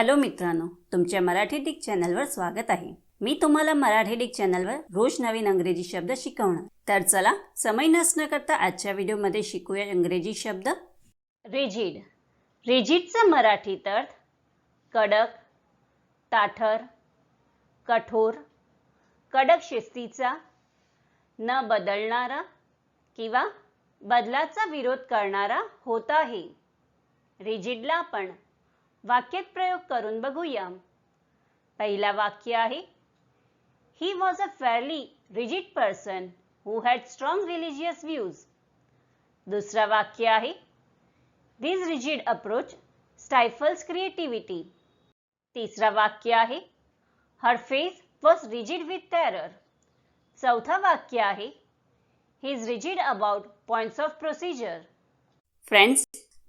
Hello मित्रांनो तुमच्या Marathi Dick चॅनलवर स्वागत आहे. मी तुम्हाला मराठी डिक चॅनलवर रोज नवीन अंग्रेजी शब्द शिकवणार. तर चला समय नसणं करता आजच्या व्हिडिओमध्ये शिकूया इंग्रजी शब्द. रिजिड रिजिडचा मराठीत अर्थ कडक ताठर कठोर. कडक शिस्तीचा न बदलणारा किंवा बदलाचा विरोध करणारा होत आहे. रिजिडला आपण वाक्यात प्रयोग करून बघूया. पहिला वाक्य आहे he was a fairly rigid person who had strong religious views दुसरा वाक्य आहे this rigid approach stifles creativity तिसरा वाक्य आहे her face was rigid with terror चौथा वाक्य आहे he is rigid about points of procedure friends